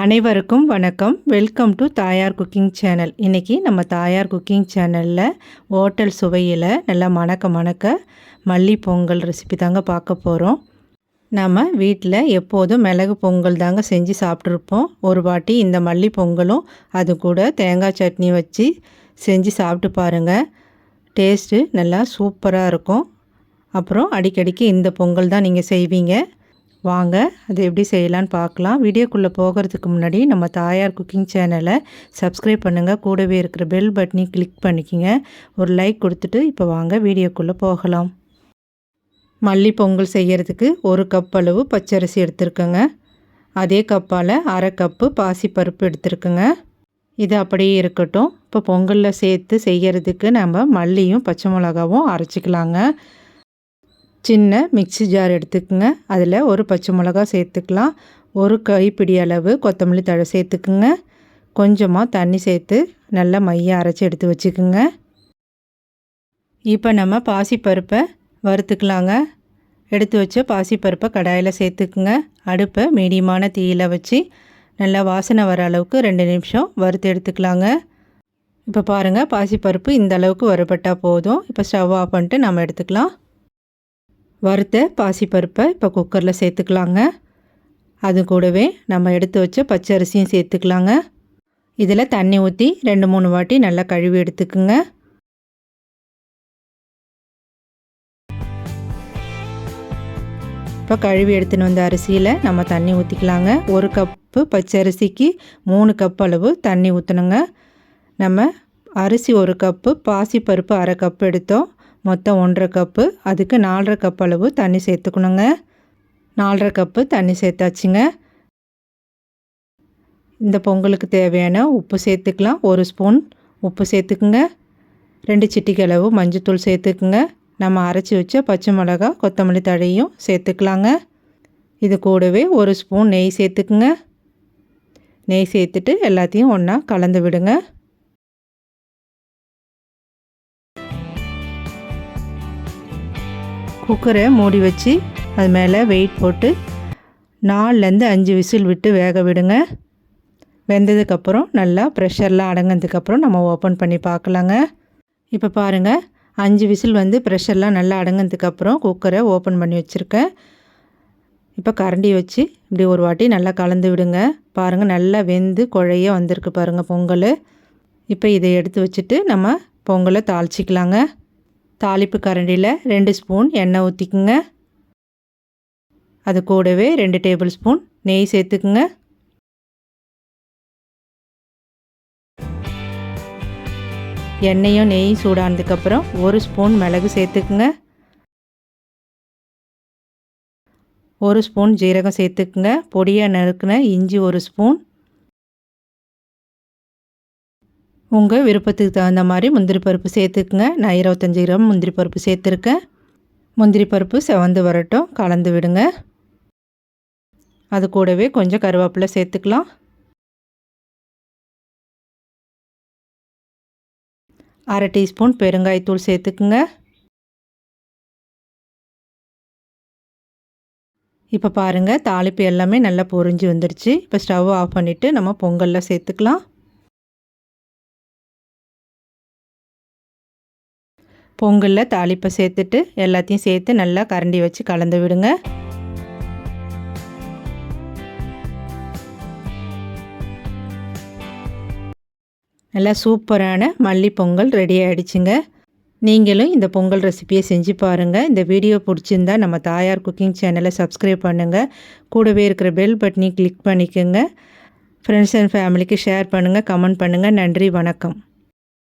அனைவருக்கும் வணக்கம். Welcome to Thayar cooking channel. இன்றைக்கி நம்ம தாயார் குக்கிங் சேனலில் ஹோட்டல் சுவையில் நல்லா மணக்க மணக்க மல்லி பொங்கல் ரெசிபி தாங்க பார்க்க போகிறோம் நம்ம வீட்டில் எப்போதும் மிளகு பொங்கல் தாங்க செஞ்சு சாப்பிட்ருப்போம் ஒரு வாட்டி இந்த மல்லி பொங்கலும் அது கூட தேங்காய் சட்னி வச்சு செஞ்சு சாப்பிட்டு பாருங்கள் டேஸ்ட்டு நல்லா சூப்பராக இருக்கும். அப்புறம் அடிக்கடிக்கு இந்த பொங்கல் தான் நீங்கள் செய்வீங்க. வாங்க அது எப்படி செய்யலான்னு பார்க்கலாம். வீடியோக்குள்ளே போகிறதுக்கு முன்னாடி நம்ம தாயார் குக்கிங் சேனலை சப்ஸ்கிரைப் பண்ணுங்கள் கூடவே இருக்கிற பெல் பட்டனையும் கிளிக் பண்ணிக்கிங்க. ஒரு லைக் கொடுத்துட்டு இப்போ வாங்க வீடியோக்குள்ளே போகலாம். மல்லி பொங்கல் செய்கிறதுக்கு ஒரு கப் அளவு பச்சரிசி எடுத்துருக்கோங்க. அதே கப்பால் அரை கப்பு பாசிப்பருப்பு எடுத்துருக்குங்க. இது அப்படியே இருக்கட்டும். இப்போ பொங்கலில் சேர்த்து செய்கிறதுக்கு நம்ம மல்லியும் பச்சை மிளகாவும் அரைச்சிக்கலாங்க. சின்ன மிக்சி ஜார் எடுத்துக்கோங்க. அதில் ஒரு பச்சை மிளகா சேர்த்துக்கலாம். ஒரு கைப்பிடி அளவு கொத்தமல்லி தழை சேர்த்துக்குங்க. கொஞ்சமாக தண்ணி சேர்த்து நல்லா மையம் அரைச்சி எடுத்து வச்சுக்குங்க. இப்போ நம்ம பாசிப்பருப்பை வறுத்துக்கலாங்க. எடுத்து வச்ச பாசிப்பருப்பை கடாயில் சேர்த்துக்குங்க. அடுப்பை மீடியமான தீயில் வச்சு நல்லா வாசனை வர அளவுக்கு ரெண்டு நிமிஷம் வறுத்து எடுத்துக்கலாங்க. இப்போ பாருங்கள் பாசிப்பருப்பு இந்த அளவுக்கு வறுபட்டால் போதும். இப்போ ஸ்டவ் ஆஃப் பண்ணிட்டு நம்ம எடுத்துக்கலாம். வறுத்த பாசிப்பருப்பை இப்போ குக்கரில் சேர்த்துக்கலாங்க. அது கூடவே நம்ம எடுத்து வச்ச பச்சை அரிசியும் சேர்த்துக்கலாங்க. இதில் தண்ணி ஊற்றி ரெண்டு மூணு வாட்டி நல்லா கழுவி எடுத்துக்குங்க. இப்போ கழுவி எடுத்துன்னு வந்த அரிசியில் நம்ம தண்ணி ஊற்றிக்கலாங்க ஒரு கப்பு பச்சை அரிசிக்கு மூணு கப் அளவு தண்ணி ஊற்றணுங்க நம்ம அரிசி ஒரு கப்பு பாசிப்பருப்பு அரை கப்பு எடுத்தோம். மொத்தம் ஒன்றரை கப்பு அதுக்கு நாலரை கப் அளவு தண்ணி சேர்த்துக்கணுங்க. நாலரை கப்பு தண்ணி சேர்த்தாச்சுங்க. இந்த பொங்கலுக்கு தேவையான உப்பு சேர்த்துக்கலாம். ஒரு ஸ்பூன் உப்பு சேர்த்துக்குங்க. ரெண்டு சிட்டிக்கு அளவு மஞ்சத்தூள் சேர்த்துக்குங்க. நம்ம அரைச்சி வச்ச பச்சை மிளகா கொத்தமல்லி தழையும் சேர்த்துக்கலாங்க. இது கூடவே ஒரு ஸ்பூன் நெய் சேர்த்துக்குங்க. நெய் சேர்த்துட்டு எல்லாத்தையும் ஒன்றா கலந்து விடுங்க. குக்கரை மூடி வச்சு அது மேலே வெயிட் போட்டு நாலுலேருந்து அஞ்சு விசில் விட்டு வேக விடுங்க. வெந்ததுக்கப்புறம் நல்லா ப்ரெஷர்லாம் அடங்கினதுக்கப்புறம் நம்ம ஓப்பன் பண்ணி பார்க்கலாங்க. இப்போ பாருங்கள் அஞ்சு விசில் வந்து ப்ரெஷர்லாம் நல்லா அடங்கினதுக்கப்புறம் குக்கரை ஓப்பன் பண்ணி வச்சுருக்கேன். இப்போ கரண்டி வச்சு இப்படி ஒரு வாட்டி நல்லா கலந்து விடுங்க. பாருங்கள் நல்லா வெந்து குழைய வந்திருக்கு பாருங்கள் பொங்கல். இப்போ இதை எடுத்து வச்சுட்டு நம்ம பொங்கலை தாளிச்சிக்கலாங்க. தாளிப்பு கரண்டியில் ரெண்டு ஸ்பூன் எண்ணெய் ஊற்றிக்குங்க அது கூடவே ரெண்டு டேபிள் ஸ்பூன் நெய் சேர்த்துக்குங்க. எண்ணெயும் நெய் சூடானதுக்கப்புறம் ஒரு ஸ்பூன் மிளகு சேர்த்துக்குங்க. ஒரு ஸ்பூன் ஜீரகம் சேர்த்துக்குங்க. பொடியாக நறுக்குன இஞ்சி ஒரு ஸ்பூன். உங்கள் விருப்பத்துக்கு தகுந்த மாதிரி முந்திரி பருப்பு சேர்த்துக்குங்க. நான் இருபத்தஞ்சி கிராம் முந்திரி பருப்பு சேர்த்துருக்கேன். முந்திரி பருப்பு செவந்து வரட்டும் கலந்து விடுங்க. அது கூடவே கொஞ்சம் கருவேப்பிலை சேர்த்துக்கலாம். அரை டீஸ்பூன் பெருங்காயத்தூள் சேர்த்துக்குங்க. இப்போ பாருங்கள் தாளிப்பு எல்லாமே நல்லா பொறிஞ்சு வந்துடுச்சு இப்போ ஸ்டவ் ஆஃப் பண்ணிவிட்டு நம்ம பொங்கலில் சேர்த்துக்கலாம். பொங்கலில் தாளிப்பை சேர்த்துட்டு எல்லாத்தையும் சேர்த்து நல்லா கரண்டி வச்சு கலந்து விடுங்க. நல்லா சூப்பரான மல்லி பொங்கல் ரெடி ஆகிடுச்சுங்க நீங்களும் இந்த பொங்கல் ரெசிப்பியை செஞ்சு பாருங்கள் இந்த வீடியோ பிடிச்சிருந்தா நம்ம தாயார் குக்கிங் சேனலை சப்ஸ்கிரைப் பண்ணுங்கள் கூடவே இருக்கிற பெல் பட்டனையும் கிளிக் பண்ணிக்கோங்க. ஃப்ரெண்ட்ஸ் அண்ட் ஃபேமிலிக்கு ஷேர் பண்ணுங்கள் கமெண்ட் பண்ணுங்கள் நன்றி வணக்கம்.